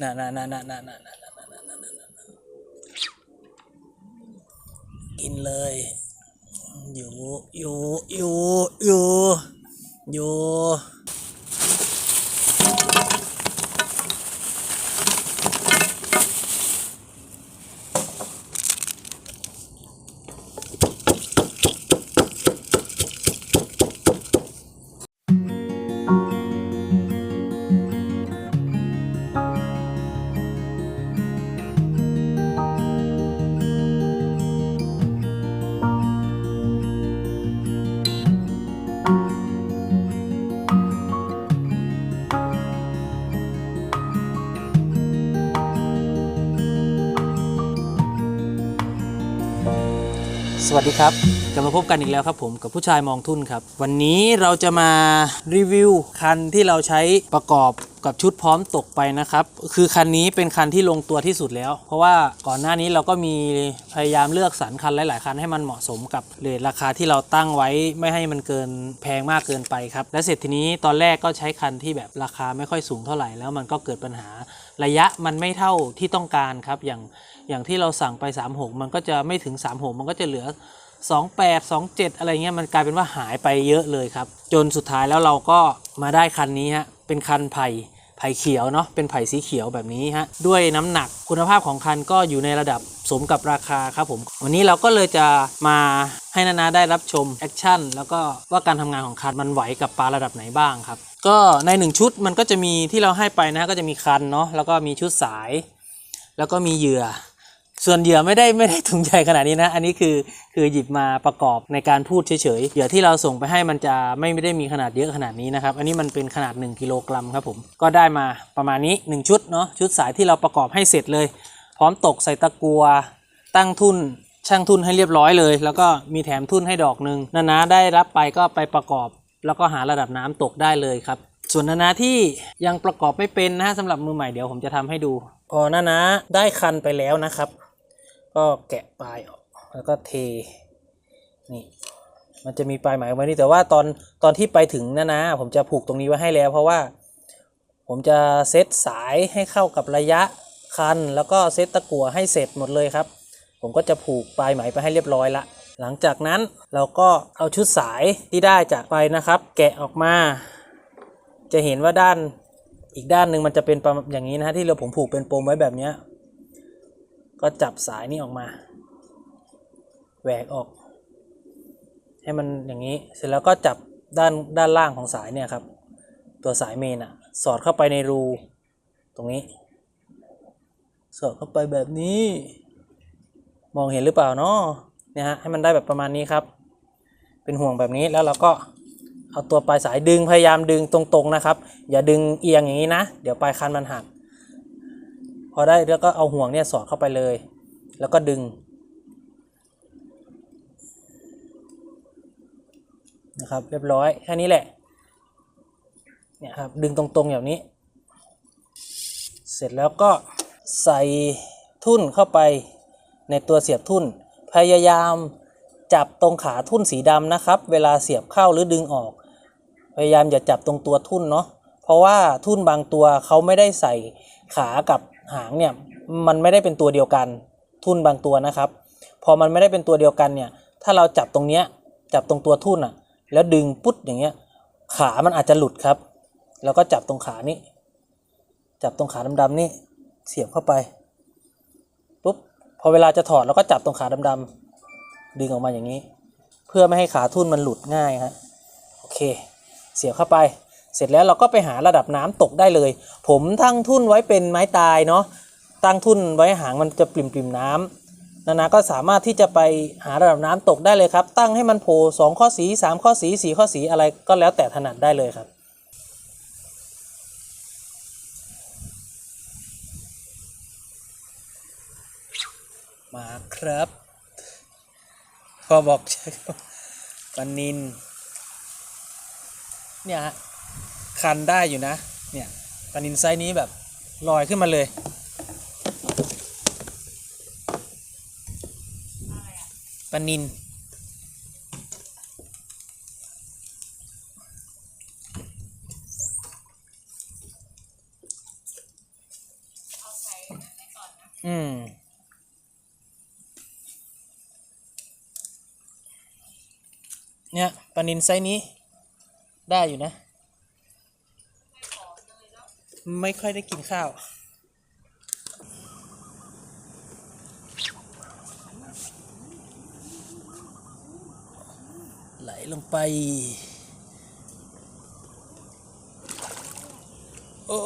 น่ะน่ะน่ะน่ะน่ะน่ะน่ะน่ะน่ะน่ะน่ะน่ะน่ะกินเลย อยู่อยู่อยู่อยู่อยู่ สวัสดีครับกลับมาพบกันอีกแล้วครับผมกับผู้ชายมองทุ่นครับ วันนี้เราจะมารีวิวคันที่เราใช้ประกอบ กับชุดพร้อมตกไปนะครับ คือคันนี้เป็นคันที่ลงตัวที่สุดแล้ว เพราะว่าก่อนหน้านี้เราก็มีพยายามเลือกสรรคันหลาย ๆ คันให้มันเหมาะสมกับเรทราคาที่เราตั้งไว้ไม่ให้มันเกินแพงมากเกินไปครับ และเสร็จทีนี้ตอนแรกก็ใช้คันที่แบบราคาไม่ค่อยสูงเท่าไหร่แล้วมันก็เกิดปัญหาระยะมันไม่เท่าที่ต้องการครับ อย่างอย่างที่เราสั่งไป36มันก็จะไม่ถึง36มันก็จะเหลือ28 27 อะไรเงี้ยมันกลายเป็นว่าหายไปเยอะเลยครับ จนสุดท้ายแล้วเราก็มาได้คันนี้ฮะเป็นคันไผ่ ผ่เขียวเนาะเป็นไผ่สีเขียวแบบนี้ฮะด้วยน้ำหนักคุณภาพของคันก็อยู่ในระดับสมกับราคาครับผม วันนี้เราก็เลยจะมาให้นานาได้รับชมแอคชั่นแล้วก็ว่าการทำงานของคันมันไหวกับปลาระดับไหนบ้างครับ ก็ในหนึ่งชุดมันก็จะมีที่เราให้ไปนะก็จะมีคันเนาะแล้วก็มีชุดสาย แล้วก็มีเหยื่อ ส่วนเหยื่อไม่ได้ไม่ได้ถุงใหญ่ขนาดนี้นะ อันนี้คือคือหยิบมาประกอบในการพูดเฉยๆ เหยื่อที่เราส่งไปให้มันจะไม่ไม่ได้มีขนาดเยอะขนาดนี้นะครับ อันนี้มันเป็นขนาด 1กิโลกรัมครับผม ก็ได้มาประมาณนี้ 1 ชุดเนาะ ชุดสายที่เราประกอบให้เสร็จเลย พร้อมตกใส่ตะกัว ตั้งทุนช่างทุนให้เรียบร้อยเลย แล้วก็มีแถมทุนให้ดอกหนึ่งนานาได้รับไปก็ไปประกอบ แล้วก็หาระดับน้ำตกได้เลยครับ ส่วนนานาที่ยังประกอบไม่เป็นนะสำหรับมือใหม่เดี๋ยวผมจะทำให้ดูพอนานาได้คันไปแล้วนะครับ ก็แกะปลายออกแล้วก็เทนี่มันจะมีปลายไหมออกมานี่แต่ว่าตอนตอนที่ไปถึงนะนะ ผมจะผูกตรงนี้ไว้ให้แล้ว เพราะว่าผมจะเซตสายให้เข้ากับระยะคัน แล้วก็เซตตะกั่วให้เสร็จหมดเลยครับ ผมก็จะผูกปลายไหมไปให้เรียบร้อยละ หลังจากนั้นเราก็เอาชุดสายที่ได้จากไปนะครับ แกะออกมา จะเห็นว่าด้านอีกด้านหนึ่งมันจะเป็นประมาณอย่างนี้นะฮะที่เราผมผูกเป็นปมไว้แบบนี้ ก็จับสายนี้ออกมา แหวกออก ให้มันอย่างนี้ เสร็จแล้วก็จับด้านด้านล่างของสายเนี่ยครับ ตัวสายเมนอะสอดเข้าไปในรูตรงนี้ สอดเข้าไปแบบนี้ มองเห็นหรือเปล่าเนาะเนี่ยฮะให้มันได้แบบประมาณนี้ครับ เป็นห่วงแบบนี้แล้วเราก็เอาตัวปลายสายดึงพยายามดึงตรงๆนะครับ อย่าดึงเอียงอย่างนี้นะ เดี๋ยวปลายคันมันหัก พอได้แล้วก็เอาห่วงเนี่ยสอดเข้าไปเลย แล้วก็ดึงนะครับเรียบร้อยแค่นี้แหละเนี่ยครับดึงตรงๆอย่างนี้ เสร็จแล้วก็ใส่ทุ่นเข้าไปในตัวเสียบทุ่น พยายามจับตรงขาทุ่นสีดำนะครับ เวลาเสียบเข้าหรือดึงออก พยายามอย่าจับตรงตัวทุ่นเนาะเพราะว่าทุ่นบางตัวเขาไม่ได้ใส่ขากับ หางเนี่ยมันไม่ได้เป็นตัวเดียวกัน ทุ่นบางตัวนะครับ พอมันไม่ได้เป็นตัวเดียวกันเนี่ย ถ้าเราจับตรงเนี้ยจับตรงตัวทุ่นอะแล้วดึงปุ๊ดอย่างเงี้ย ขามันอาจจะหลุดครับ แล้วก็จับตรงขานี้ จับตรงขาดำๆนี่เสียบเข้าไปปุ๊บพอเวลาจะถอดเราก็จับตรงขาดำๆดึงออกมาอย่างนี้ เพื่อไม่ให้ขาทุ่นมันหลุดง่ายฮะโอเค เสียบเข้าไป เสร็จแล้วเราก็ไปหาระดับน้ำตกได้เลย ผมตั้งทุ่นไว้เป็นไม้ตายเนาะตั้งทุ่นไว้หางมันจะปริ่มปริมน้ำนานาก็สามารถที่จะไปหาระดับน้ำตกได้เลยครับ ตั้งให้มันโผล่สองข้อสีสามข้อสีสี่ข้อสีอะไรก็แล้วแต่ถนัดได้เลยครับมาครับพอบอกใช่ปนินเนี่ยฮะ คันได้อยู่นะ เนี่ยปลานินไซส์นี้แบบลอยขึ้นมาเลย ปลานิน อืมเนี่ยปลานินไซส์นี้ได้อยู่นะ ไม่ค่อยได้กินข้าว ไหลลงไป โอ้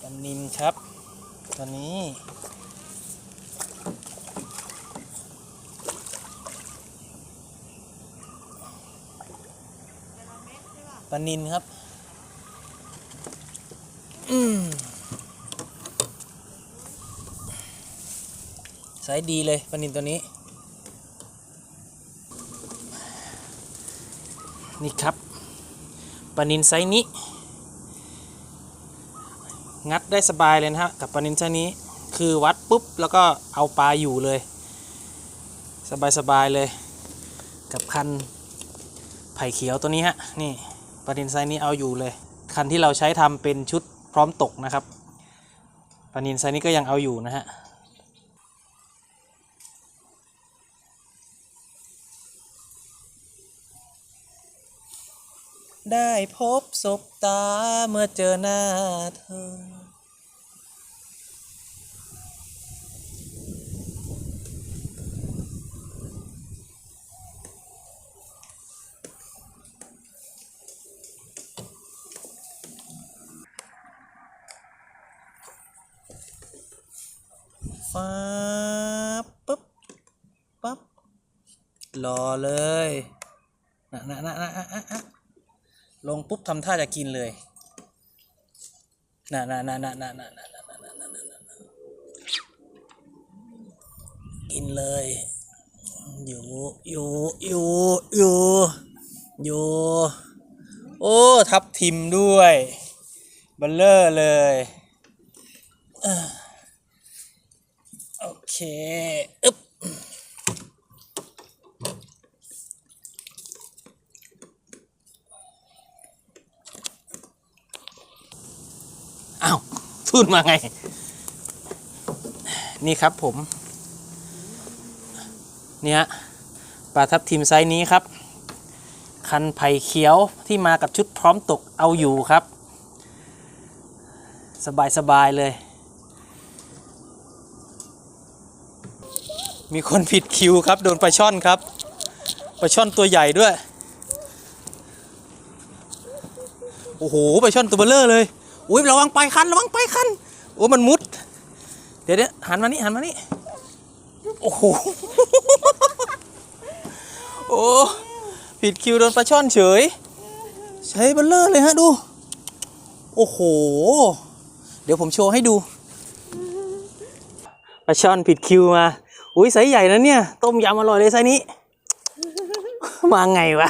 ปนินครับ ตอนนี้ ปลานินครับ อืมไซส์ดีเลยปลานินตัวนี้ นี่ครับปลานินไซส์นี้ งัดได้สบายเลยนะฮะกับปลานินไซส์นี้คือวัดปุ๊บ แล้วก็เอาปลาอยู่เลย สบายสบายๆเลย กับคันไผ่เขียวตัวนี้ฮะ นี่ ปลานินไซส์นี้เอาอยู่เลย คันที่เราใช้ทำเป็นชุดพร้อมตกนะครับปลานินไซส์นี้ก็ยังเอาอยู่นะฮะได้พบศบตาเมื่อเจอหน้าเธอ ฟ้าบปุ๊บปั๊บรอเลยนะนะนะนะนะนะลงปุ๊บทำท่าจะกินเลยนะนะนะนะนะนะนะนะนะนะนะนะกินเลยอยู่อยู่อยู่อยู่อยู่โอ้ ทับทิมด้วยเบัลเลอร์เลยเออ เคอึ๊บอ้าวทุนมาไง นี่ครับผม เนี่ยปลาทับทิมไซส์นี้ครับ คันไผ่เขียวที่มากับชุดพร้อมตกเอาอยู่ครับ สบายสบายๆเลย มีคนผิดคิวครับโดนปลาช่อนครับปลาช่อนตัวใหญ่ด้วย โอ้โหปลาช่อนตัวเบลเลอร์เลยอุ้ยระวังไปคันระวังไปคันโอ้มันมุด เดี๋ยวเดี๋ยวหันมานี่หันมานี่โอ้โหโอ้ผิดคิวโดนปลาช่อนเฉย ใช้เบลเลอร์เลยฮะดู โอ้โห เดี๋ยวผมโชว์ให้ดูปลาช่อนผิดคิวมา อุ้ยไซส์ใหญ่นะเนี่ย ต้มยำอร่อยเลยไซส์นี้ มาไงวะ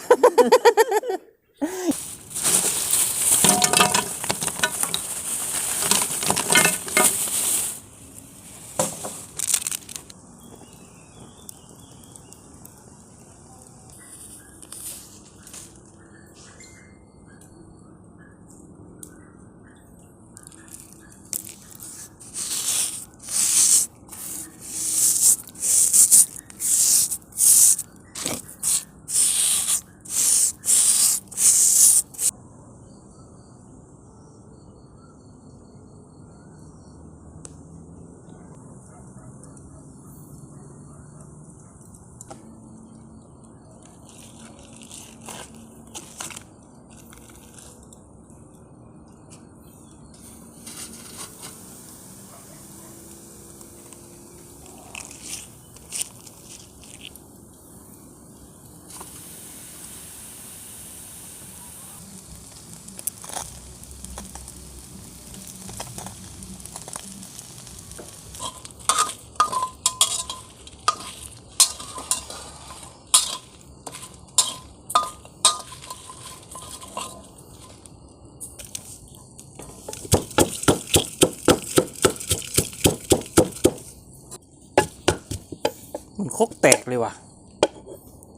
มันคกแตกเลยว่ะ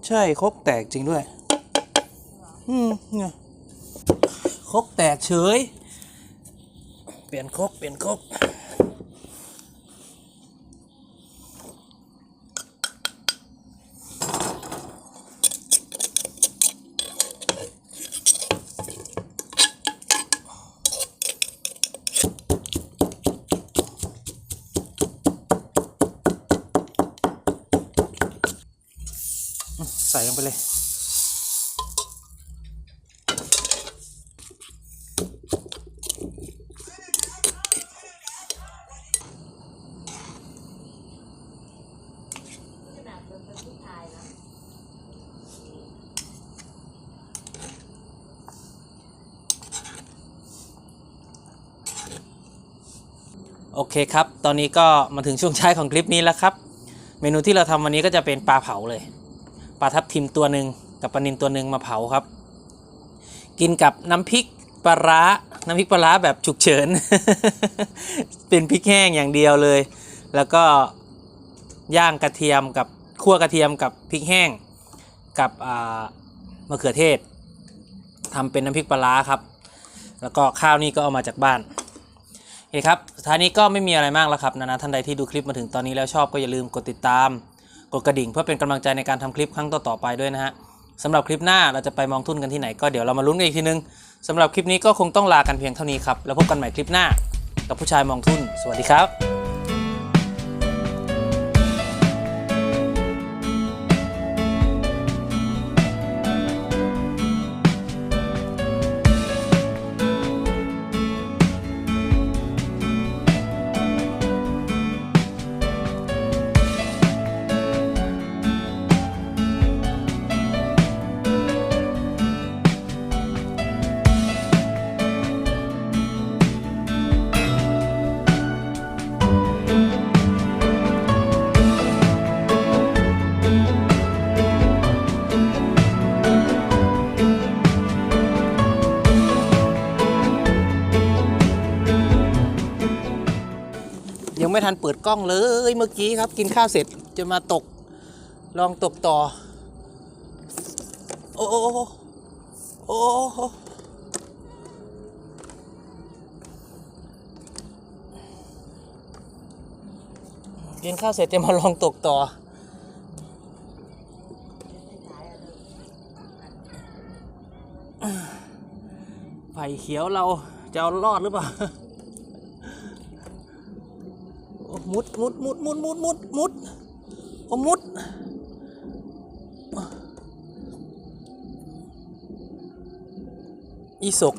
ใช่คกแตกจริงด้วย อืมเนี่ยคกแตกเฉย เปลี่ยนคกเปลี่ยนคก ใส่ลงไปเลย โอเคครับ ตอนนี้ก็มาถึงช่วงท้ายของคลิปนี้แล้วครับ เมนูที่เราทำวันนี้ก็จะเป็นปลาเผาเลย ปลาทับทิมตัวหนึ่งกับปลานินตัวหนึ่งมาเผาครับ กินกับน้ำพริกปลาร้าน้ำพริกปลาร้าแบบฉุกเฉิน เป็นพริกแห้งอย่างเดียวเลย แล้วก็ย่างกระเทียมกับคั่วกระเทียมกับพริกแห้งกับมะเขือเทศทำเป็นน้ำพริกปลาร้าครับ แล้วก็ข้าวนี่ก็เอามาจากบ้านโอเคครับสุดท้ายนี้ก็ไม่มีอะไรมากแล้วครับ นานาท่านใดที่ดูคลิปมาถึงตอนนี้แล้วชอบก็อย่าลืมกดติดตาม กดกระดิ่งเพื่อเป็นกำลังใจในการทำคลิปครั้งต่อๆไปด้วยนะฮะสำหรับคลิปหน้าเราจะไปมองทุนกันที่ไหนก็เดี๋ยวเรามาลุ้นกันอีกทีนึงสำหรับคลิปนี้ก็คงต้องลากันเพียงเท่านี้ครับแล้วพบกันใหม่คลิปหน้า กับผู้ชายมองทุน สวัสดีครับ ทันเปิดกล้องเลยเมื่อกี้ครับ กินข้าวเสร็จจะมาตก ลองตกต่อ โอ้โอ้โอ้โอ้กินข้าวเสร็จจะมาลองตกต่อไผ่เขียวเราจะรอดหรือเปล่า โอ้ มุดมุดมุดมุดมุดมุดมุดผมมุดอีสก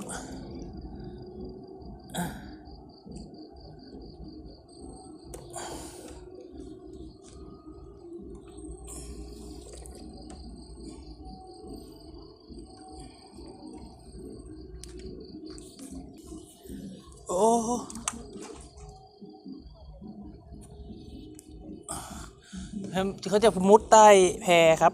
เขาจะมุดใต้แพครับ